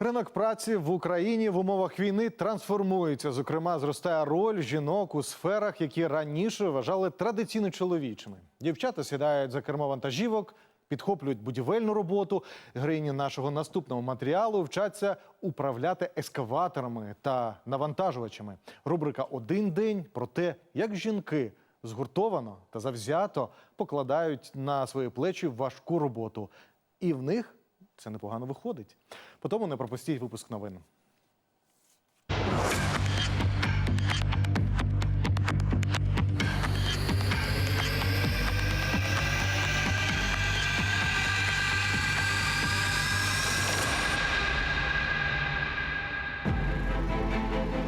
Ринок праці в Україні в умовах війни трансформується. Зокрема, зростає роль жінок у сферах, які раніше вважали традиційно чоловічими. Дівчата сідають за кермо вантажівок, підхоплюють будівельну роботу. Героїні нашого наступного матеріалу вчаться управляти ескаваторами та навантажувачами. Рубрика Один день про те, як жінки згуртовано та завзято покладають на свої плечі важку роботу. І в них це непогано виходить. Потому не пропустіть випуск новин.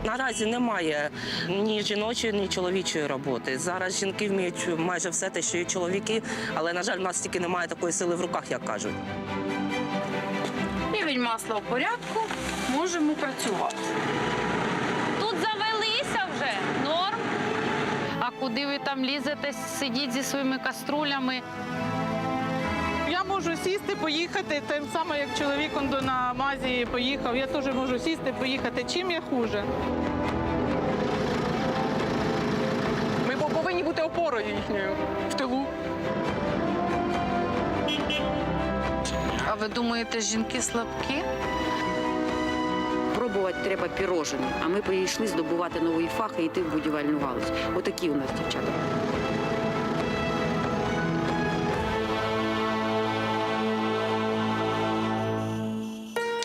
Наразі немає ні жіночої, ні чоловічої роботи. Зараз жінки вміють майже все те, що і чоловіки, але на жаль, в нас тільки немає такої сили в руках, як кажуть. Масла в порядку, можемо працювати. Тут завелися вже. Норм. А куди ви там лізете, сидіть зі своїми каструлями? Я можу сісти, поїхати, тим саме, як чоловік он до на мазі поїхав. Я теж можу сісти, поїхати. Чим я хуже? Ми повинні бути опорою їхньою в тилу. А ви думаєте, жінки слабкі? Пробувати треба пірожені, а ми прийшли здобувати новий фах і йти в будівельну галузь. Отакі у нас дівчата.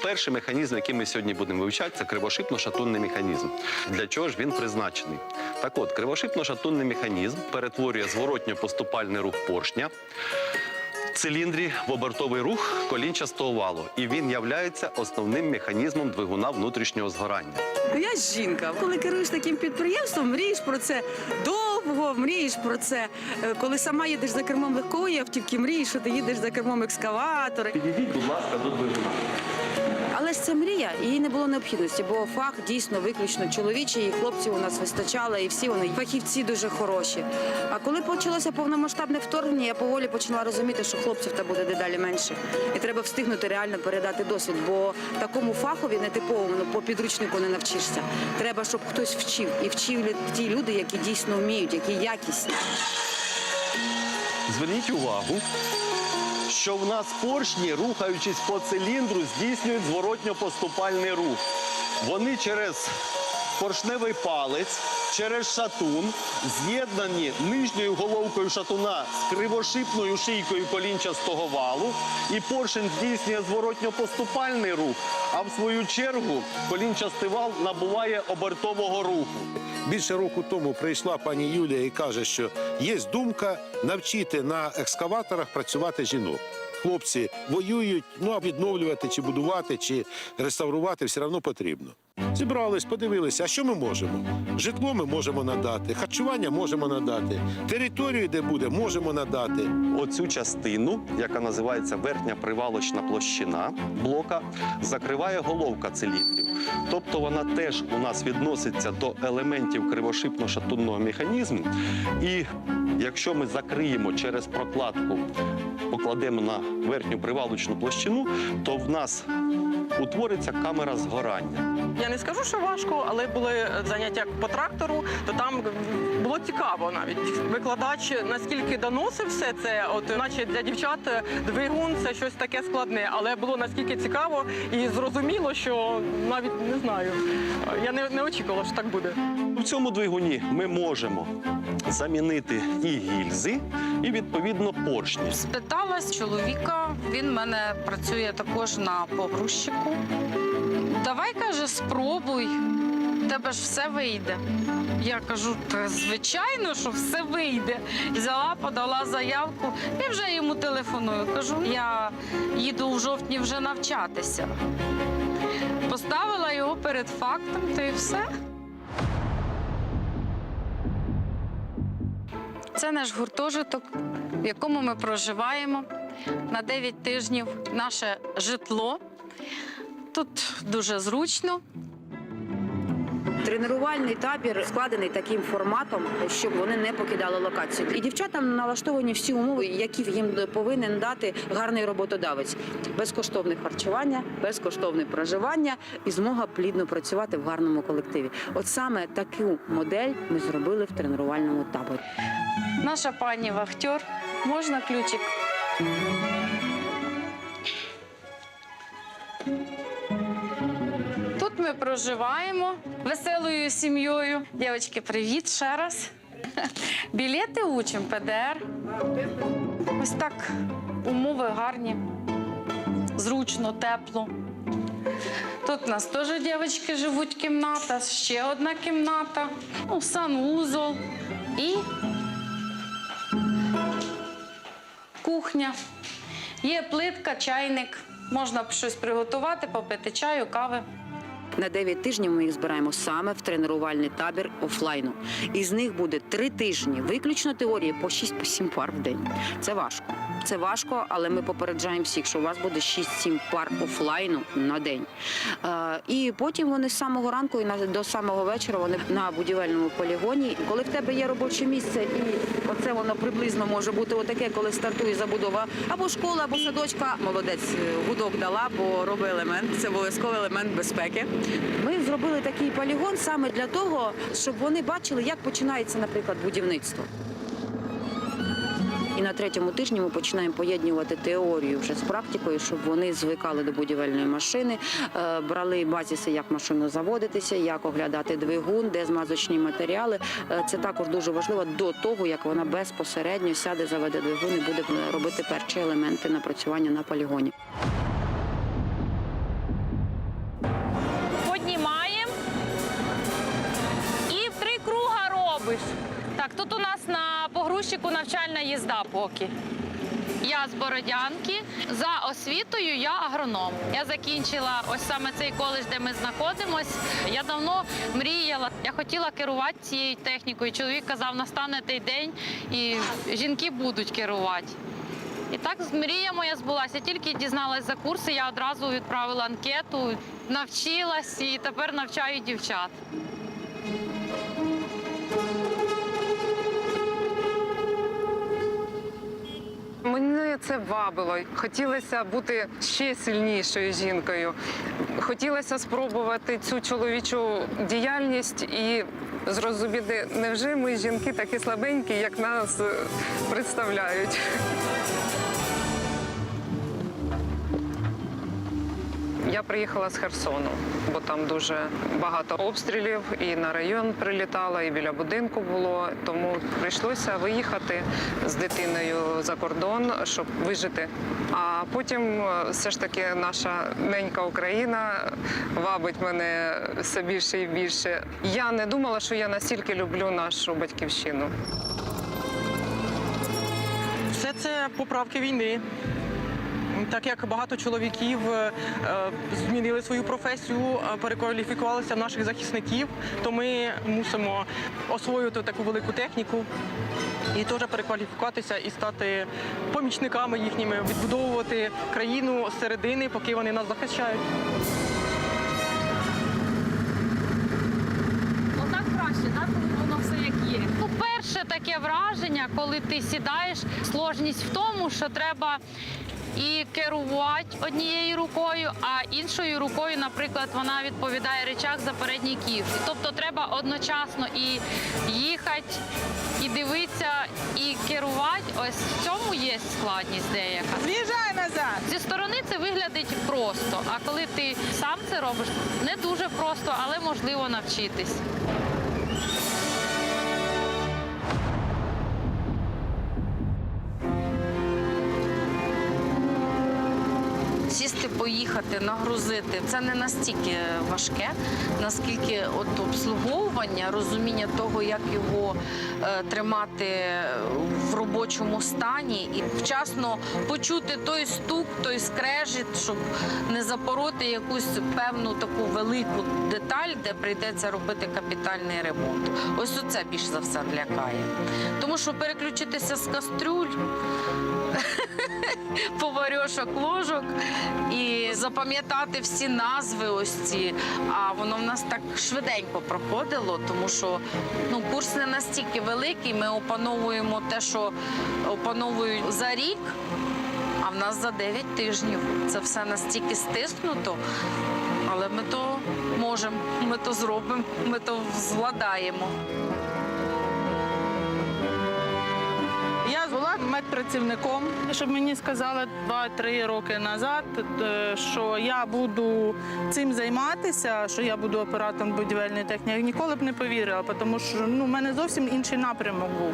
Перший механізм, який ми сьогодні будемо вивчати, це кривошипно-шатунний механізм. Для чого ж він призначений? Так от, кривошипно-шатунний механізм перетворює зворотньо-поступальний рух поршня циліндрі в обертовий рух колінчастого валу. І він являється основним механізмом двигуна внутрішнього згорання. Ну, Я ж жінка. Коли керуєш таким підприємством, мрієш про це довго, мрієш про це. Е, Коли сама їдеш за кермом легкої автівки, мрієш, що ти їдеш за кермом екскаватора. Підійдіть, будь ласка, до двигуна. Ж це мрія, і їй не було необхідності, бо фах дійсно виключно чоловічий, і хлопців у нас вистачало, і всі вони фахівці дуже хороші. А коли почалося повномасштабне вторгнення, я поволі почала розуміти, що хлопців та буде дедалі менше. І треба встигнути реально передати досвід, бо такому фахові нетиповому ну, по підручнику не навчишся. Треба, щоб хтось вчив, і вчив ті люди, які дійсно вміють, які якісні. Зверніть увагу, що в нас поршні, рухаючись по циліндру, здійснюють зворотньо-поступальний рух. Вони через поршневий палець, через шатун, з'єднані нижньою головкою шатуна з кривошипною шийкою колінчастого валу, і поршень здійснює зворотньо-поступальний рух, а в свою чергу колінчастий вал набуває обертового руху. Більше року тому прийшла пані Юлія і каже, що є думка навчити на екскаваторах працювати жінок. Хлопці воюють, ну а відновлювати чи будувати, чи реставрувати все одно потрібно. Зібрались, подивилися, а що ми можемо? Житло ми можемо надати, харчування можемо надати, територію, де буде, можемо надати. Оцю частину, яка називається верхня привалочна площина блока, закриває головка циліндрів. Тобто вона теж у нас відноситься до елементів кривошипно-шатунного механізму. І якщо ми закриємо через прокладку, покладемо на верхню привалочну площину, то в нас утвориться камера згорання. Я не скажу, що важко, але були заняття по трактору, то там було цікаво навіть. Викладач наскільки доносив все це, от наче для дівчат двигун це щось таке складне, але було наскільки цікаво і зрозуміло, що навіть не знаю. Я не, не очікувала, що так буде. В цьому двигуні ми можемо замінити і гільзи, і відповідно поршні. Спиталась чоловіка, він в мене працює також на погрузчику. Давай, каже, спробуй, в тебе ж все вийде. Я кажу, звичайно, що все вийде. Взяла, подала заявку і вже йому телефоную. Кажу, я їду в жовтні вже навчатися. Поставила його перед фактом, то і все. Це наш гуртожиток, в якому ми проживаємо на 9 тижнів наше житло. Тут дуже зручно. Тренувальний табір складений таким форматом, щоб вони не покидали локацію. І дівчатам налаштовані всі умови, які їм повинен дати гарний роботодавець: безкоштовне харчування, безкоштовне проживання і змога плідно працювати в гарному колективі. От саме таку модель ми зробили в тренувальному таборі. Наша пані вахтер. Можна ключик? Проживаємо веселою сім'єю. Дівчатки, привіт ще раз. Білети учимо, ПДР. Ось так умови гарні, зручно, тепло. Тут у нас теж дівчатки живуть кімната, ще одна кімната, ну, санвузол і кухня. Є плитка, чайник. Можна щось приготувати, попити чаю, кави. На 9 тижнів ми їх збираємо саме в тренувальний табір офлайну. Із них буде 3 тижні виключно теорії по 6-7 пар в день. Це важко. Це важко, але ми попереджаємо всіх, що у вас буде 6-7 пар офлайну на день. Е, і потім вони з самого ранку і на- до самого вечора вони на будівельному полігоні. Коли в тебе є робоче місце, і оце воно приблизно може бути отаке, коли стартує забудова або школа, або садочка. Молодець гудок дала, бо робить елемент. Це обов'язковий елемент безпеки. Ми зробили такий полігон саме для того, щоб вони бачили, як починається, наприклад, будівництво. І на третьому тижні ми починаємо поєднувати теорію вже з практикою, щоб вони звикали до будівельної машини, е, брали базіси, як машину заводитися, як оглядати двигун, де змазочні матеріали. Е, Це також дуже важливо до того, як вона безпосередньо сяде, заведе двигун і буде е, робити перші елементи напрацювання на полігоні. Так, тут у нас на погрузчику навчальна їзда поки. Я з Бородянки. За освітою я агроном. Я закінчила ось саме цей коледж, де ми знаходимось. Я давно мріяла. Я хотіла керувати цією технікою. Чоловік казав, настане той день, і жінки будуть керувати. І так мрія моя збулася. Тільки дізналась за курси, я одразу відправила анкету, навчилась і тепер навчаю дівчат. Мене це вабило. Хотілося бути ще сильнішою жінкою. Хотілося спробувати цю чоловічу діяльність і зрозуміти, невже ми жінки такі слабенькі, як нас е, представляють. Я приїхала з Херсону, бо там дуже багато обстрілів, і на район прилітала, і біля будинку було. Тому прийшлося виїхати з дитиною за кордон, щоб вижити. А потім е, все ж таки наша ненька Україна вабить мене все більше і більше. Я не думала, що я настільки люблю нашу батьківщину. Все це поправки війни. Так як багато чоловіків е, е, змінили свою професію, е, перекваліфікувалися в наших захисників, то ми мусимо освоювати таку велику техніку і теж перекваліфікуватися і стати помічниками їхніми, відбудовувати країну з середини, поки вони нас захищають. Отак краще, так? Воно все як є. Ну, перше таке враження, коли ти сідаєш, сложність в тому, що треба і керувати однією рукою, а іншою рукою, наприклад, вона відповідає речах за передній ків. Тобто треба одночасно і їхати, і дивитися, і керувати. Ось в цьому є складність деяка. З'їжджай назад! Зі сторони це виглядить просто, а коли ти сам це робиш, не дуже просто, але можливо навчитись. Поїхати, нагрузити це не настільки важке, наскільки от обслуговування, розуміння того, як його е, тримати в робочому стані, і вчасно почути той стук, той скрежіт, щоб не запороти якусь певну таку велику деталь, де прийдеться робити капітальний ремонт. Ось це більш за все лякає. Тому що переключитися з кастрюль поварьошок ложок запам'ятати всі назви ось ці. А воно в нас так швиденько проходило, тому що ну, курс не настільки великий. Ми опановуємо те, що опановують за рік. А в нас за 9 тижнів це все настільки стиснуто, але ми то можемо, ми то зробимо, ми то зладаємо. Була медпрацівником, щоб мені сказали 2-3 роки назад, е, що я буду цим займатися, що я буду оператором будівельної техніки. Я ніколи б не повірила, тому що ну, в мене зовсім інший напрямок був.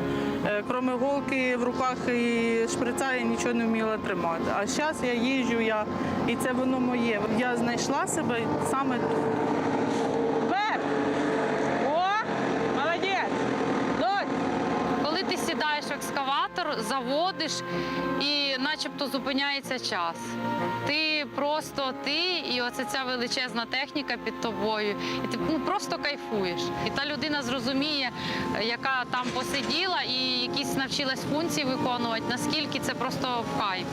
Е, Крім голки в руках і шприца я нічого не вміла тримати. А зараз я їжджу, я, і це воно моє. Я знайшла себе саме тут. Вверх! О! Молодець! Дось! Коли ти сідаєш в екскаватор, заводиш і начебто зупиняється час. Ти просто ти і оце ця величезна техніка під тобою. І ти ну, просто кайфуєш. І та людина зрозуміє, е, яка там посиділа і якісь навчилась функції виконувати, наскільки це просто в кайф.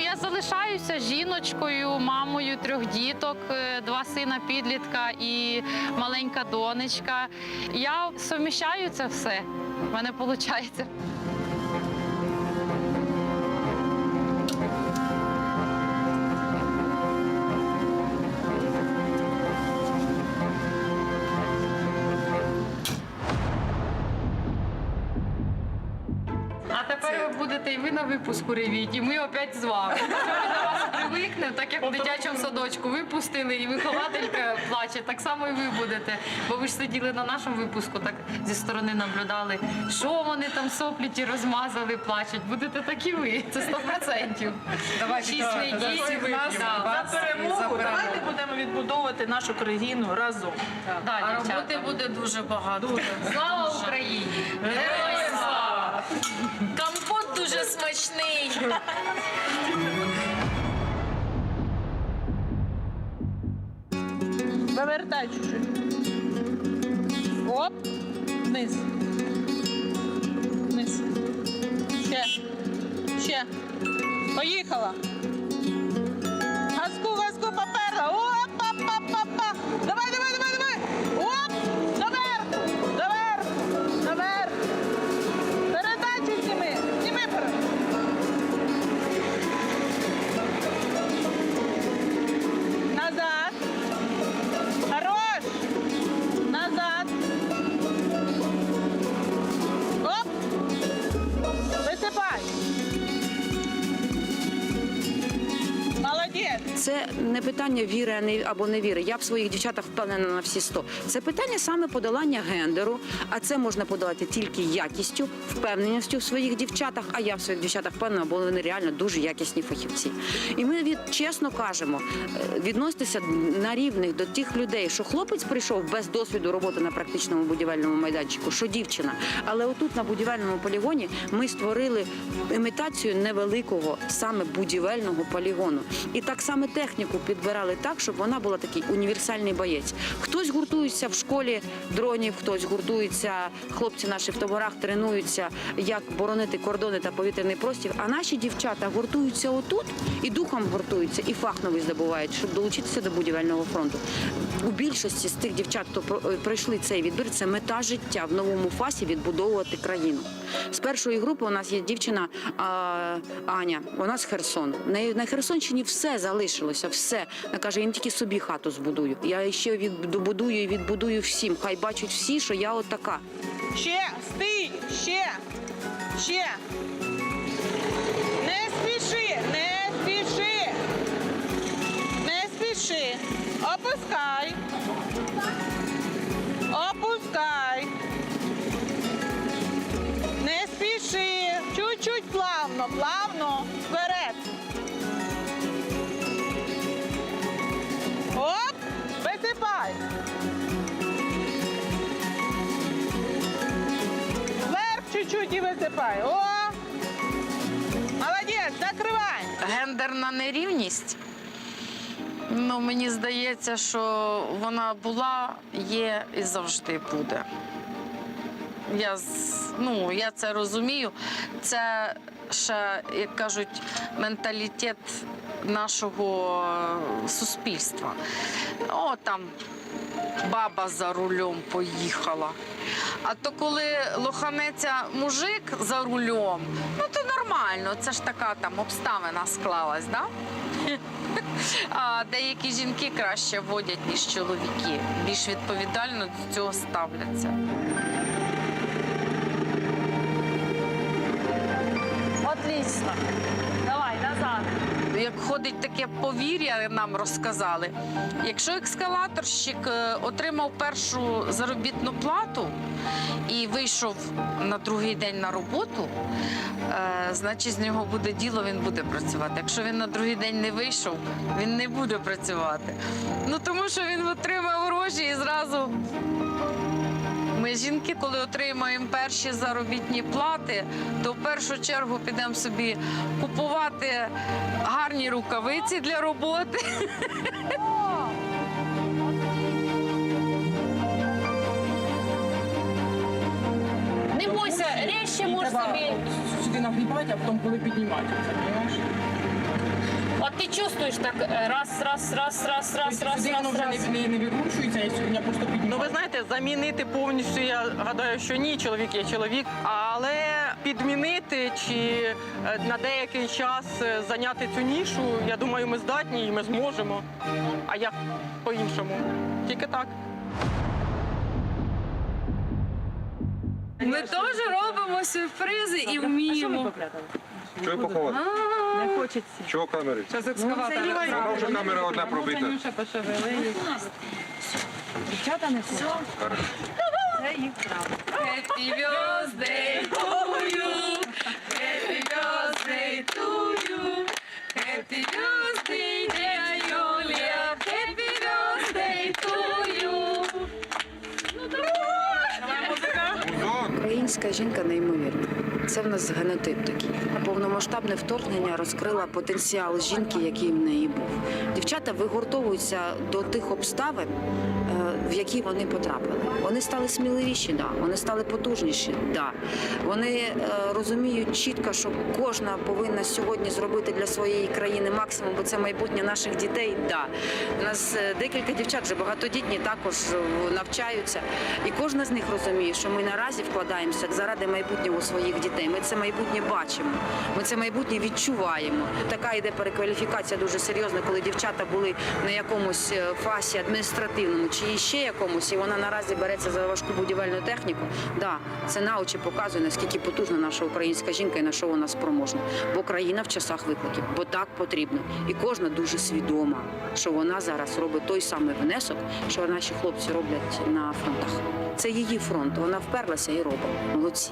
Я залишаюся жіночкою, мамою трьох діток, е, два сина підлітка і маленька донечка. Я суміщаю це все. У мене виходить. Ви і на випуску ревіть, і ми опять з вами. Якщо Ми до вас привикнемо, так як в дитячому садочку випустили, і вихователька плаче, так само і ви будете. Бо ви ж сиділи на нашому випуску, так зі сторони наблюдали, що вони там соплі ті розмазали, плачуть. Будете так і ви. Це сто процентів. Шість неділь. Да. За перемогу давайте будемо відбудовувати нашу країну разом. Да, А дівчата. роботи буде дуже багато. Слава Україні! Героям слава! Дуже смачний. Повертай чуть-чуть. Оп. Вниз. Вниз. Ще. Ще. Поїхала. Це не питання віри або не віри. Я в своїх дівчатах впевнена на всі сто. Це питання саме подолання гендеру, а це можна подолати тільки якістю, впевненістю в своїх дівчатах. А я в своїх дівчатах впевнена, бо вони реально дуже якісні фахівці. І ми від чесно кажемо, е, відноситися на рівних до тих людей, що хлопець прийшов без досвіду роботи на практичному будівельному майданчику, що дівчина. Але отут на будівельному полігоні ми створили імітацію невеликого саме будівельного полігону. І так само техніку підбирали так, щоб вона була такий універсальний боєць. Хтось гуртується в школі дронів, хтось гуртується, хлопці наші в таборах тренуються, як боронити кордони та повітряний простір. А наші дівчата гуртуються отут і духом гуртуються, і фах здобувають, щоб долучитися до будівельного фронту. У більшості з тих дівчат, хто е, пройшли цей відбір, це мета життя в новому фасі відбудовувати країну. З першої групи у нас є дівчина а, Аня, вона з Херсону. В неї на Херсонщині все залишилося, все. Вона каже, я не тільки собі хату збудую. Я ще відбудую і відбудую всім. Хай бачать всі, що я от така. Ще. Стій. Ще. Ще. Не спіши. Не спіши. Не спіши. Опускай. Чуть-чуть висипай. О! Молодець, закривай. Гендерна нерівність. Ну, мені здається, що вона була, є і завжди буде. Я, ну, я це розумію. Це ще, як кажуть, менталітет нашого е, суспільства. О, там баба за рулем поїхала. А то коли лоханеться мужик за рулем, ну то нормально, це ж така там обставина склалась, да? А деякі жінки краще водять, ніж чоловіки. Більш відповідально до цього ставляться. Отлично. Як ходить таке повір'я, нам розказали. Якщо екскаваторщик е, отримав першу заробітну плату і вийшов на другий день на роботу, е, значить з нього буде діло, він буде працювати. Якщо він на другий день не вийшов, він не буде працювати. Ну тому що він отримав гроші і зразу. Ми жінки, коли отримаємо перші заробітні плати, то в першу чергу підемо собі купувати гарні рукавиці для роботи. Не бойся, ріжче можеш собі. Сюди нагрібати, а потім коли піднімати. Розумієш? Ти чувствуєш так е, раз, раз, раз, раз, раз, раз, Сюди воно раз, вже раз. не, не, не і сьогодні просто піднімаю. Ну ви знаєте, замінити повністю, я гадаю, що ні, чоловік є чоловік, але підмінити чи е, на деякий час е, зайняти цю нішу, я думаю, ми здатні і ми зможемо. А як по-іншому? Тільки так. Ми теж робимо сюрпризи і вміємо. Чого поховати? Не хочеться. Чого камери? Зараз екскаватор. Вона вже камера одна пробита. Танюша пошевели. Дівчата не хочуть. Happy birthday to you. Happy birthday to you. Happy birthday, dear Юлія. Happy birthday to you. Українська жінка неймовірна. Це в нас генотип такий. Повномасштабне вторгнення розкрило потенціал жінки, який в неї був. Дівчата вигуртовуються до тих обставин, в які вони потрапили. Вони стали сміливіші, да. вони стали потужніші. Да. Вони е, розуміють чітко, що кожна повинна сьогодні зробити для своєї країни максимум, бо це майбутнє наших дітей. Да. У нас е, декілька дівчат вже багатодітні також е, навчаються. І кожна з них розуміє, що ми наразі вкладаємося заради майбутнього своїх дітей. Ми це майбутнє бачимо, ми це майбутнє відчуваємо. Така йде перекваліфікація дуже серйозна, коли дівчата були на якомусь е, фасі адміністративному чи ще якомусь, і вона наразі береться за важку будівельну техніку. Да, це на очі показує, наскільки потужна наша українська жінка і на що вона спроможна. Бо країна в часах викликів, бо так потрібно. І кожна дуже свідома, що вона зараз робить той самий внесок, що наші хлопці роблять на фронтах. Це її фронт. Вона вперлася і робить. Молодці.